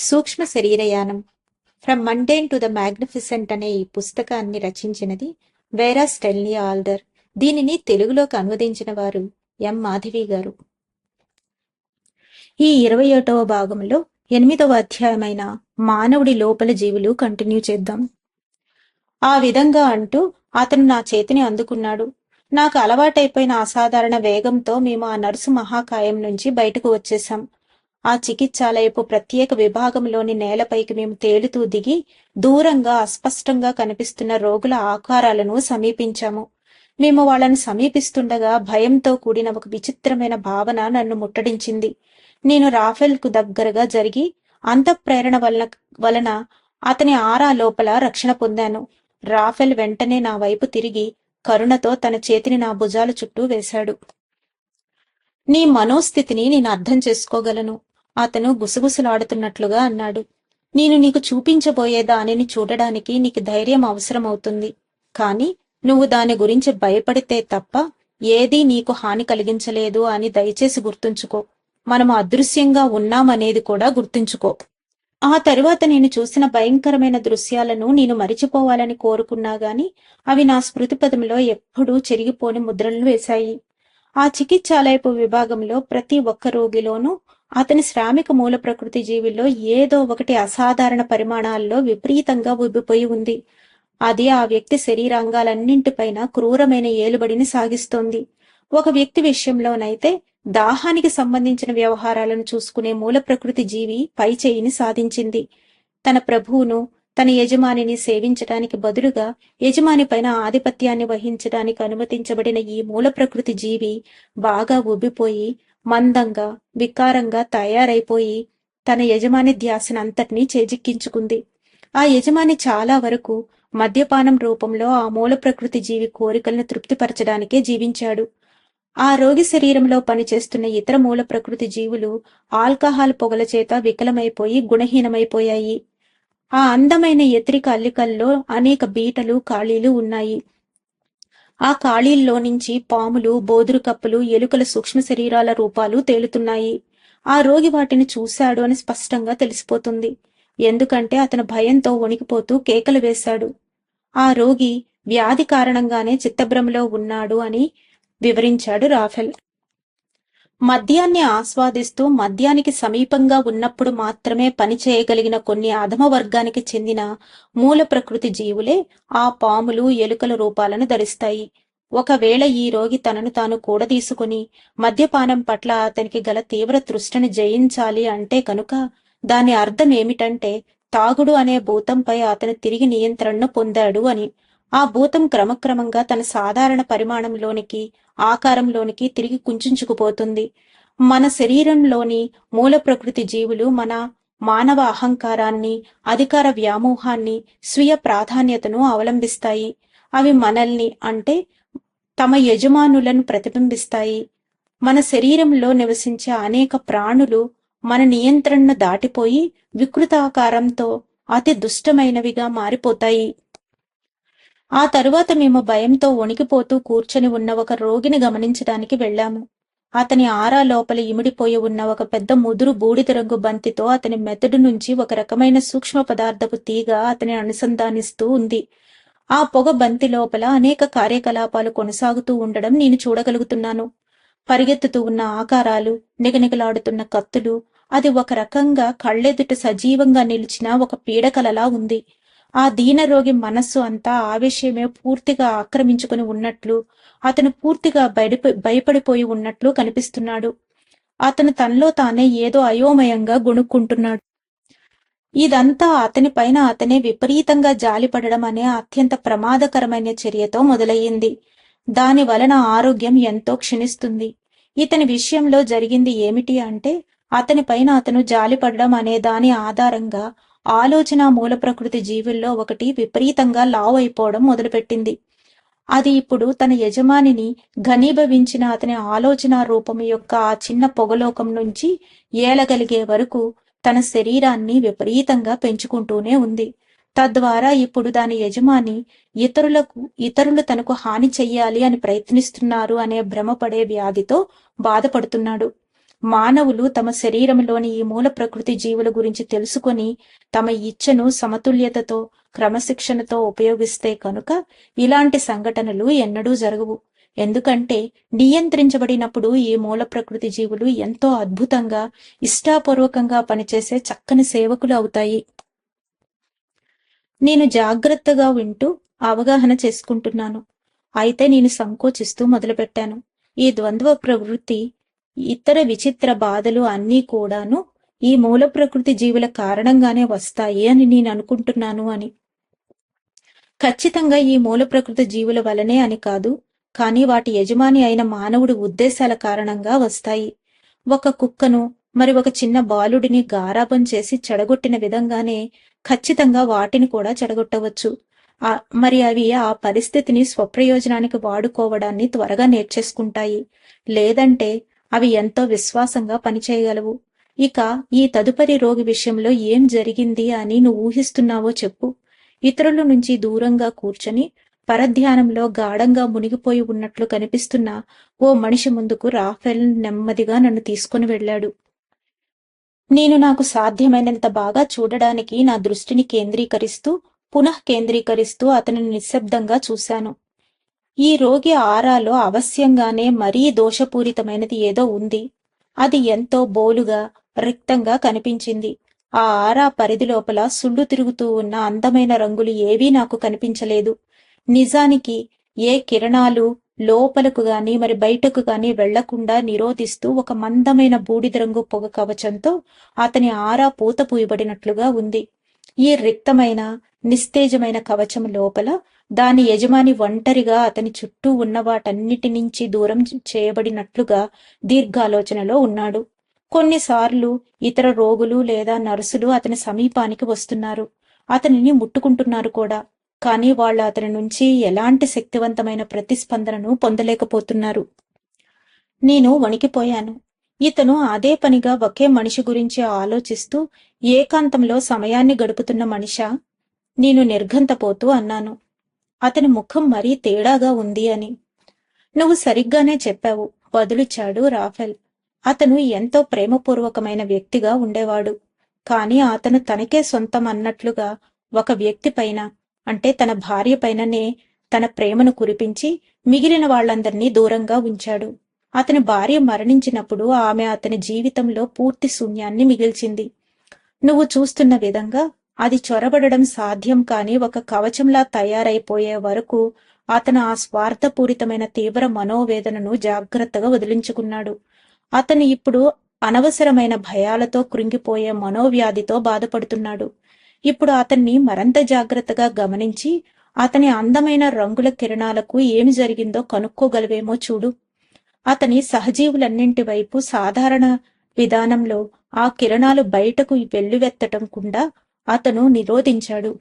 సూక్ష్మ శరీరయానం. From mundane to the magnificent అనే ఈ పుస్తకాన్ని రచించినది వేరా స్టెల్నీ ఆల్డర్. దీనిని తెలుగులోకి అనువదించిన వారు ఎం మాధవి గారు. ఈ ఇరవై ఒకటవ భాగంలో ఎనిమిదవ అధ్యాయమైన మానవుడి లోపల జీవులు కంటిన్యూ చేద్దాం. ఆ విధంగా అంటూ అతను నా చేతిని అందుకున్నాడు. నాకు అలవాటైపోయిన అసాధారణ వేగంతో మేము ఆ నర్సు మహాకాయం నుంచి బయటకు వచ్చేశాం. ఆ చికిత్సాలయపు ప్రత్యేక విభాగంలోని నేలపైకి మేము తేలుతూ దిగి దూరంగా అస్పష్టంగా కనిపిస్తున్న రోగుల ఆకారాలను సమీపించాము. మేము వాళ్ళని సమీపిస్తుండగా భయంతో కూడిన ఒక విచిత్రమైన భావన నన్ను ముట్టడించింది. నేను రాఫెల్కు దగ్గరగా జరిగి అంతఃప్రేరణ వలన వలన అతని ఆరా లోపల రక్షణ పొందాను. రాఫెల్ వెంటనే నా వైపు తిరిగి కరుణతో తన చేతిని నా భుజాల చుట్టూ వేశాడు. నీ మనోస్థితిని నేను అర్థం చేసుకోగలను. అతను గుసగుసలాడుతున్నట్లుగా అన్నాడు. నేను నీకు చూపించబోయే దానిని చూడడానికి నీకు ధైర్యం అవసరమవుతుంది. కానీ నువ్వు దాని గురించి భయపడితే తప్ప ఏదీ నీకు హాని కలిగించలేదు అని దయచేసి గుర్తుంచుకో. మనం అదృశ్యంగా ఉన్నామనేది కూడా గుర్తుంచుకో. ఆ తరువాత నేను చూసిన భయంకరమైన దృశ్యాలను నేను మరిచిపోవాలని కోరుకున్నా గాని అవి నా స్మృతిపదంలో ఎప్పుడూ చెరిగిపోని ముద్రలను వేశాయి. ఆ చికిత్సాలయపు విభాగంలో ప్రతి ఒక్క రోగిలోనూ అతని శ్రామిక మూల ప్రకృతి జీవిలో ఏదో ఒకటి అసాధారణ పరిమాణాల్లో విపరీతంగా ఉబ్బిపోయి ఉంది. అది ఆ వ్యక్తి శరీరాంగాలన్నింటిపైన క్రూరమైన ఏలుబడిని సాగిస్తోంది. ఒక వ్యక్తి విషయంలోనైతే దాహానికి సంబంధించిన వ్యవహారాలను చూసుకునే మూల ప్రకృతి జీవి పై చేయిని సాధించింది. తన ప్రభువును తన యజమానిని సేవించడానికి బదులుగా యజమాని పైన ఆధిపత్యాన్ని వహించడానికి అనుమతించబడిన ఈ మూల ప్రకృతి జీవి బాగా ఉబ్బిపోయి మందంగా వికారంగా తయారైపోయి తన యజమాని ధ్యాసనంతటినీ చేజిక్కించుకుంది. ఆ యజమాని చాలా వరకు మద్యపానం రూపంలో ఆ మూల ప్రకృతి జీవి కోరికలను తృప్తిపరచడానికే జీవించాడు. ఆ రోగి శరీరంలో పనిచేస్తున్న ఇతర మూల ప్రకృతి జీవులు ఆల్కహాల్ పొగల చేత వికలమైపోయి గుణహీనమైపోయాయి. ఆ అందమైన ఎత్రిక అల్లికల్లో అనేక బీటలు ఖాళీలు ఉన్నాయి. ఆ ఖాళీల్లో నుంచి పాములు బోదురు కప్పులు ఎలుకల సూక్ష్మ శరీరాల రూపాలు తేలుతున్నాయి. ఆ రోగి వాటిని చూశాడు అని స్పష్టంగా తెలిసిపోతుంది. ఎందుకంటే అతను భయంతో వణికిపోతూ కేకలు వేశాడు. ఆ రోగి వ్యాధి కారణంగానే చిత్తభ్రమలో ఉన్నాడు అని వివరించాడు రాఫెల్. మద్యాన్ని ఆస్వాదిస్తూ మద్యానికి సమీపంగా ఉన్నప్పుడు మాత్రమే పని చేయగలిగిన కొన్ని అధమ వర్గానికి చెందిన మూల ప్రకృతి జీవులే ఆ పాములు ఎలుకల రూపాలను ధరిస్తాయి. ఒకవేళ ఈ రోగి తనను తాను కూడదీసుకుని మద్యపానం పట్ల అతనికి గల తీవ్ర తృష్టిని జయించాలి అంటే కనుక దాని అర్థం ఏమిటంటే తాగుడు అనే భూతంపై అతను తిరిగి నియంత్రణను పొందాడు అని. ఆ భూతం క్రమక్రమంగా తన సాధారణ పరిమాణంలోనికి ఆకారంలోనికి తిరిగి కుంచుకుపోతుంది. మన శరీరంలోని మూల ప్రకృతి జీవులు మన మానవ అహంకారాన్ని అధికార వ్యామోహాన్ని స్వీయ ప్రాధాన్యతను అవలంబిస్తాయి. అవి మనల్ని అంటే తమ యజమానులను ప్రతిబింబిస్తాయి. మన శరీరంలో నివసించే అనేక ప్రాణులు మన నియంత్రణను దాటిపోయి వికృతాకారంతో అతి దుష్టమైనవిగా మారిపోతాయి. ఆ తరువాత మేము భయంతో వణికిపోతూ కూర్చొని ఉన్న ఒక రోగిని గమనించడానికి వెళ్ళాము. అతని ఆరా లోపల ఇమిడిపోయి ఉన్న ఒక పెద్ద ముదురు బూడిద రంగు బంతితో అతని మెదడు నుంచి ఒక రకమైన సూక్ష్మ పదార్థపు తీగ అతని అనుసంధానిస్తూ ఉంది. ఆ పొగ బంతి లోపల అనేక కార్యకలాపాలు కొనసాగుతూ ఉండడం నేను చూడగలుగుతున్నాను. పరిగెత్తుతూ ఉన్న ఆకారాలు నిగనిగలాడుతున్న కత్తులు అది ఒక రకంగా కళ్ళెదుట సజీవంగా నిలిచిన ఒక పీడకలలా ఉంది. ఆ దీనరోగి మనస్సు అంతా ఆవేశమే పూర్తిగా ఆక్రమించుకుని ఉన్నట్లు అతను పూర్తిగా బయట భయపడిపోయి ఉన్నట్లు కనిపిస్తున్నాడు. అతను తనలో తానే ఏదో అయోమయంగా గొణుక్కుంటున్నాడు. ఇదంతా అతని పైన అతనే విపరీతంగా జాలిపడడం అనే అత్యంత ప్రమాదకరమైన చర్యతో మొదలయ్యింది. దాని వలన ఆరోగ్యం ఎంతో క్షీణిస్తుంది. ఇతని విషయంలో జరిగింది ఏమిటి అంటే అతని పైన అతను జాలిపడడం అనే దాని ఆధారంగా ఆలోచన మూల ప్రకృతి జీవుల్లో ఒకటి విపరీతంగా లావ్ అయిపోవడం మొదలుపెట్టింది. అది ఇప్పుడు తన యజమానిని ఘనీభవించిన అతని ఆలోచన రూపం యొక్క ఆ చిన్న పొగలోకం నుంచి ఏలగలిగే వరకు తన శరీరాన్ని విపరీతంగా పెంచుకుంటూనే ఉంది. తద్వారా ఇప్పుడు దాని యజమాని ఇతరులకు ఇతరులు తనకు హాని చెయ్యాలి అని ప్రయత్నిస్తున్నారు అనే భ్రమపడే వ్యాధితో బాధపడుతున్నాడు. మానవులు తమ శరీరంలోని ఈ మూల ప్రకృతి జీవుల గురించి తెలుసుకొని తమ ఇచ్చను సమతుల్యతతో క్రమశిక్షణతో ఉపయోగిస్తే కనుక ఇలాంటి సంఘటనలు ఎన్నడూ జరగవు. ఎందుకంటే నియంత్రించబడినప్పుడు ఈ మూల ప్రకృతి జీవులు ఎంతో అద్భుతంగా ఇష్టాపూర్వకంగా పనిచేసే చక్కని సేవకులు అవుతాయి. నేను జాగ్రత్తగా వింటూ అవగాహన చేసుకుంటున్నాను. అయితే నేను సంకోచిస్తూ మొదలుపెట్టాను. ఈ ద్వంద్వ ప్రవృత్తి ఇతర విచిత్ర బాధలు అన్నీ కూడాను ఈ మూల ప్రకృతి జీవుల కారణంగానే వస్తాయి అని నేను అనుకుంటున్నాను అని. ఖచ్చితంగా ఈ మూల ప్రకృతి జీవుల వలనే అని కాదు కానీ వాటి యజమాని అయిన మానవుడి ఉద్దేశాల కారణంగా వస్తాయి. ఒక కుక్కను మరి ఒక చిన్న బాలుడిని గారాబం చేసి చెడగొట్టిన విధంగానే ఖచ్చితంగా వాటిని కూడా చెడగొట్టవచ్చు. ఆ మరి అవి ఆ పరిస్థితిని స్వప్రయోజనానికి వాడుకోవడాన్ని త్వరగా నేర్చేసుకుంటాయి. లేదంటే అవి ఎంతో విశ్వాసంగా పనిచేయగలవు. ఇక ఈ తదుపరి రోగి విషయంలో ఏం జరిగింది అని నువ్వు ఊహిస్తున్నావో చెప్పు. ఇతరుల నుంచి దూరంగా కూర్చొని పరధ్యానంలో గాఢంగా మునిగిపోయి ఉన్నట్లు కనిపిస్తున్న ఓ మనిషి ముందుకు రాఫెల్ నెమ్మదిగా నన్ను తీసుకుని వెళ్ళాడు. నేను నాకు సాధ్యమైనంత బాగా చూడడానికి నా దృష్టిని కేంద్రీకరిస్తూ పునః కేంద్రీకరిస్తూ అతనిని నిశ్శబ్దంగా చూశాను. ఈ రోగి ఆరాలో అవశ్యంగానే మరీ దోషపూరితమైనది ఏదో ఉంది. అది ఎంతో బోలుగా రిక్తంగా కనిపించింది. ఆ ఆరా పరిధి లోపల సుళ్ళు తిరుగుతూ ఉన్న అందమైన రంగులు ఏవీ నాకు కనిపించలేదు. నిజానికి ఏ కిరణాలు లోపలకు గాని మరి బయటకు గాని వెళ్ళకుండా నిరోధిస్తూ ఒక మందమైన బూడిద రంగు పొగ కవచంతో అతని ఆరా పూత పూయబడినట్లుగా ఉంది. ఈ రిక్తమైన నిస్తేజమైన కవచం లోపల దాని యజమాని ఒంటరిగా అతని చుట్టూ ఉన్న వాటన్నిటి నుంచి దూరం చేయబడినట్లుగా దీర్ఘాలోచనలో ఉన్నాడు. కొన్నిసార్లు ఇతర రోగులు లేదా నర్సులు అతని సమీపానికి వస్తున్నారు. అతనిని ముట్టుకుంటున్నారు కూడా. కానీ వాళ్ళు అతని నుంచి ఎలాంటి శక్తివంతమైన ప్రతిస్పందనను పొందలేకపోతున్నారు. నేను వణికిపోయాను. ఇతను అదే పనిగా ఒకే మనిషి గురించి ఆలోచిస్తూ ఏకాంతంలో సమయాన్ని గడుపుతున్న మనిషా? నేను నిర్ఘంతపోతూ అన్నాను. అతని ముఖం మరీ తేడాగా ఉంది అని. నువ్వు సరిగ్గానే చెప్పావు బదులిచ్చాడు రాఫెల్. అతను ఎంతో ప్రేమపూర్వకమైన వ్యక్తిగా ఉండేవాడు. కాని అతను తనకే సొంతం అన్నట్లుగా ఒక వ్యక్తి పైన అంటే తన భార్య పైననే తన ప్రేమను కురిపించి మిగిలిన వాళ్ళందరినీ దూరంగా ఉంచాడు. అతని భార్య మరణించినప్పుడు ఆమె అతని జీవితంలో పూర్తి శూన్యాన్ని మిగిల్చింది. నువ్వు చూస్తున్న విధంగా అది చొరబడడం సాధ్యం కాని ఒక కవచంలా తయారైపోయే వరకు అతను ఆ స్వార్థపూరితమైన తీవ్ర మనోవేదనను జాగ్రత్తగా వదిలించుకున్నాడు. అతను ఇప్పుడు అనవసరమైన భయాలతో కృంగిపోయే మనోవ్యాధితో బాధపడుతున్నాడు. ఇప్పుడు అతన్ని మరంత జాగ్రత్తగా గమనించి అతని అందమైన రంగుల కిరణాలకు ఏమి జరిగిందో కనుక్కోగలవేమో చూడు. అతని సహజీవులన్నింటి వైపు సాధారణ విధానంలో ఆ కిరణాలు బయటకు వెల్లువెత్తటం కుండా అతను నిరోధించాడు.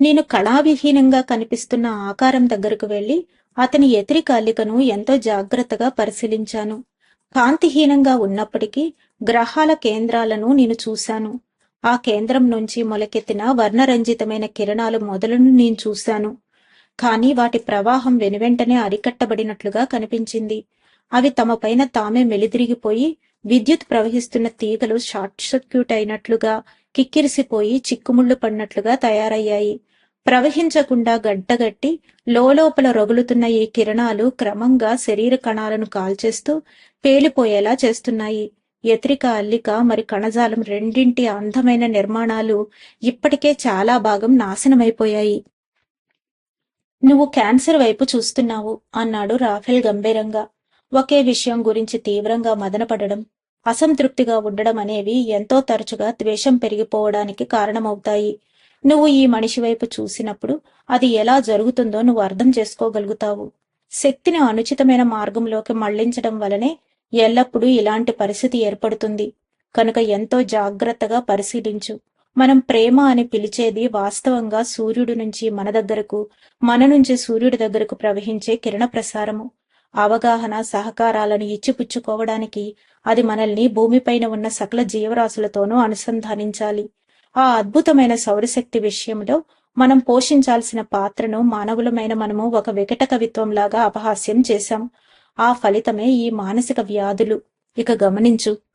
నేను కళావిహీనంగా కనిపిస్తున్న ఆకారం దగ్గరకు వెళ్ళి అతని ఎతిరి కాలికను ఎంతో జాగ్రత్తగా పరిశీలించాను. కాంతిహీనంగా ఉన్నప్పటికీ గ్రహాల కేంద్రాలను నేను చూశాను. ఆ కేంద్రం నుంచి మొలకెత్తిన వర్ణరంజితమైన కిరణాలు మొదలను నేను చూశాను. కానీ వాటి ప్రవాహం వెనువెంటనే అరికట్టబడినట్లుగా కనిపించింది. అవి తమపైన తామే మెలిదిరిగిపోయి విద్యుత్ ప్రవహిస్తున్న తీగలు షార్ట్ సర్క్యూట్ అయినట్లుగా కిక్కిరిసిపోయి చిక్కుముళ్ళు పడినట్లుగా తయారయ్యాయి. ప్రవహించకుండా గడ్డగట్టి లోపల రగులుతున్న ఈ కిరణాలు క్రమంగా శరీర కణాలను కాల్చేస్తూ పేలిపోయేలా చేస్తున్నాయి. యత్రిక అల్లిక మరి కణజాలం రెండింటి అందమైన నిర్మాణాలు ఇప్పటికే చాలా భాగం నాశనమైపోయాయి. నువ్వు క్యాన్సర్ వైపు చూస్తున్నావు అన్నాడు రాఫెల్ గంభీరంగా. ఒకే విషయం గురించి తీవ్రంగా మదనపడడం అసంతృప్తిగా ఉండడం అనేవి ఎంతో తరచుగా ద్వేషం పెరిగిపోవడానికి కారణమవుతాయి. నువ్వు ఈ మనిషి వైపు చూసినప్పుడు అది ఎలా జరుగుతుందో నువ్వు అర్థం చేసుకోగలుగుతావు. శక్తిని అనుచితమైన మార్గంలోకి మళ్ళించడం వలనే ఎల్లప్పుడూ ఇలాంటి పరిస్థితి ఏర్పడుతుంది. కనుక ఎంతో జాగ్రత్తగా పరిశీలించు. మనం ప్రేమ అని పిలిచేది వాస్తవంగా సూర్యుడి నుంచి మన దగ్గరకు మన నుంచి సూర్యుడి దగ్గరకు ప్రవహించే కిరణ ప్రసారము. అవగాహన సహకారాలను ఇచ్చిపుచ్చుకోవడానికి అది మనల్ని భూమిపైన ఉన్న సకల జీవరాశులతోనూ అనుసంధానించాలి. ఆ అద్భుతమైన సౌరశక్తి విషయంలో మనం పోషించాల్సిన పాత్రను మానవులమైన మనము ఒక వికట కవిత్వంలాగా అపహాస్యం చేశాం. ఆ ఫలితమే ఈ మానసిక వ్యాధులు. ఇక గమనించు.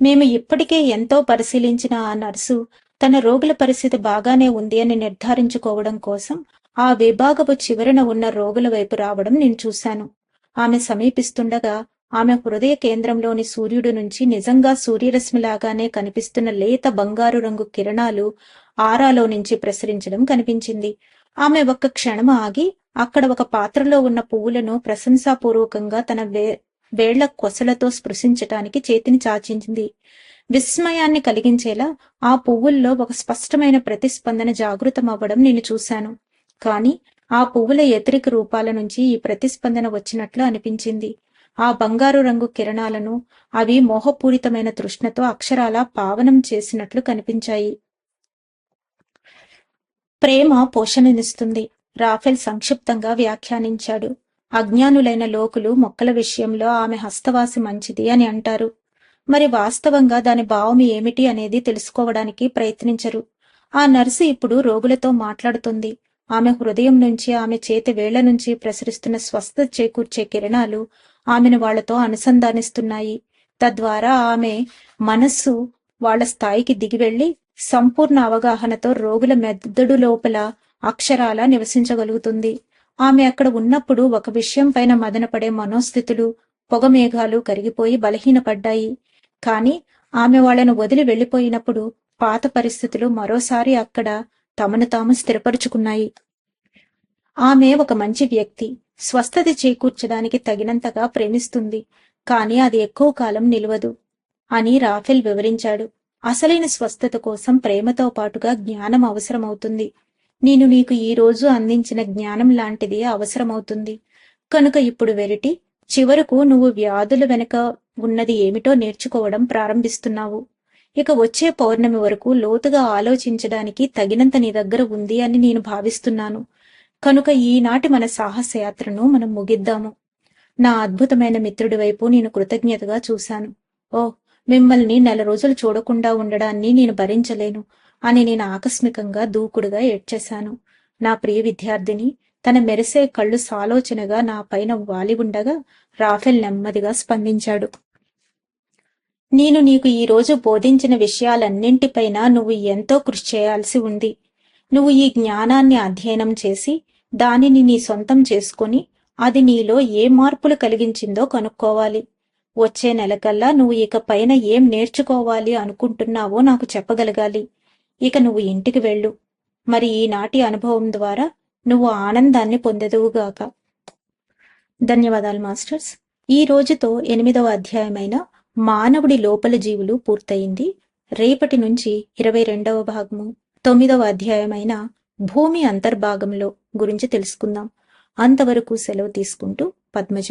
మేము ఇప్పటికే ఎంతో పరిశీలించిన ఆ నర్సు తన రోగుల పరిస్థితి బాగానే ఉంది అని నిర్ధారించుకోవడం కోసం ఆ విభాగపు చివరన ఉన్న రోగుల వైపు రావడం నేను చూశాను. ఆమె సమీపిస్తుండగా ఆమె హృదయ కేంద్రంలోని సూర్యుడు నుంచి నిజంగా సూర్యరశ్మిలాగానే కనిపిస్తున్న లేత బంగారు రంగు కిరణాలు ఆరాలో నుంచి ప్రసరించడం కనిపించింది. ఆమె ఒక్క క్షణం ఆగి అక్కడ ఒక పాత్రలో ఉన్న పువ్వులను ప్రశంసాపూర్వకంగా తన వే వేళ్ళ కొసలతో స్పృశించటానికి చేతిని చాచించింది. విస్మయాన్ని కలిగించేలా ఆ పువ్వుల్లో ఒక స్పష్టమైన ప్రతిస్పందన జాగృతమవ్వడం నేను చూశాను. కాని ఆ పువ్వుల వ్యతిరేక రూపాల నుంచి ఈ ప్రతిస్పందన వచ్చినట్లు అనిపించింది. ఆ బంగారు రంగు కిరణాలను అవి మోహపూరితమైన తృష్ణతో అక్షరాల పావనం చేసినట్లు కనిపించాయి. ప్రేమ పోషణనిస్తుంది. రాఫెల్ సంక్షిప్తంగా వ్యాఖ్యానించాడు. అజ్ఞానులైన లోకులు మొక్కల విషయంలో ఆమె హస్తవాసి మంచిది అని అంటారు. మరి వాస్తవంగా దాని భావం ఏమిటి అనేది తెలుసుకోవడానికి ప్రయత్నించరు. ఆ నర్సు ఇప్పుడు రోగులతో మాట్లాడుతుంది. ఆమె హృదయం నుంచి ఆమె చేతి వేళ్ళ నుంచి ప్రసరిస్తున్న స్వస్థ చేకూర్చే కిరణాలు ఆమెను వాళ్ళతో అనుసంధానిస్తున్నాయి. తద్వారా ఆమె మనస్సు వాళ్ళ స్థాయికి దిగివెళ్ళి సంపూర్ణ అవగాహనతో రోగుల మెదడు లోపల అక్షరాల నివసించగలుగుతుంది. ఆమె అక్కడ ఉన్నప్పుడు ఒక విషయం పైన మదనపడే మనోస్థితులు పొగమేఘాలు కరిగిపోయి బలహీనపడ్డాయి. కాని ఆమె వాళ్ళను వదిలి వెళ్ళిపోయినప్పుడు పాత పరిస్థితులు మరోసారి అక్కడ తమను తాము స్థిరపరుచుకున్నాయి. ఆమె ఒక మంచి వ్యక్తి స్వస్థత చేకూర్చడానికి తగినంతగా ప్రేమిస్తుంది కాని అది ఎక్కువ కాలం నిలవదు అని రాఫెల్ వివరించాడు. అసలైన స్వస్థత కోసం ప్రేమతో పాటుగా జ్ఞానం అవసరమవుతుంది. నేను నీకు ఈ రోజు అందించిన జ్ఞానం లాంటిది అవసరమవుతుంది. కనుక ఇప్పుడు వెరిటి చివరకు నువ్వు వ్యాధుల వెనుక ఉన్నది ఏమిటో నేర్చుకోవడం ప్రారంభిస్తున్నావు. ఇక వచ్చే పౌర్ణమి వరకు లోతుగా ఆలోచించడానికి తగినంత నీ దగ్గర ఉంది అని నేను భావిస్తున్నాను. కనుక ఈనాటి మన సాహసయాత్రను మనం ముగిద్దాము. నా అద్భుతమైన మిత్రుడి వైపు నేను కృతజ్ఞతగా చూశాను. ఓ మిమ్మల్ని నెల రోజులు చూడకుండా ఉండడాన్ని నేను భరించలేను. అని నేను ఆకస్మికంగా దూకుడుగా ఏడ్చేశాను. నా ప్రియ విద్యార్థిని తన మెరిసే కళ్ళు సాలోచనగా నా పైన వాలి ఉండగా రాఫెల్ నెమ్మదిగా స్పందించాడు. నేను నీకు ఈ రోజు బోధించిన విషయాలన్నింటిపైన నువ్వు ఎంతో కృషి చేయాల్సి ఉంది. నువ్వు ఈ జ్ఞానాన్ని అధ్యయనం చేసి దానిని నీ సొంతం చేసుకొని అది నీలో ఏ మార్పులు కలిగించిందో కనుక్కోవాలి. వచ్చే నెలకల్లా నువ్వు ఇక పైన ఏం నేర్చుకోవాలి అనుకుంటున్నావో నాకు చెప్పగలగాలి. ఇక నువ్వు ఇంటికి వెళ్ళు. మరి ఈనాటి అనుభవం ద్వారా నువ్వు ఆనందాన్ని పొందెదువుగాక ధన్యవాదాలు మాస్టర్స్. ఈ రోజుతో ఎనిమిదవ అధ్యాయమైన మానవుడి లోపల జీవులు పూర్తయింది. రేపటి నుంచి ఇరవై రెండవ భాగము తొమ్మిదవ అధ్యాయమైన భూమి అంతర్భాగంలో గురించి తెలుసుకుందాం. అంతవరకు సెలవు తీసుకుంటూ పద్మజ.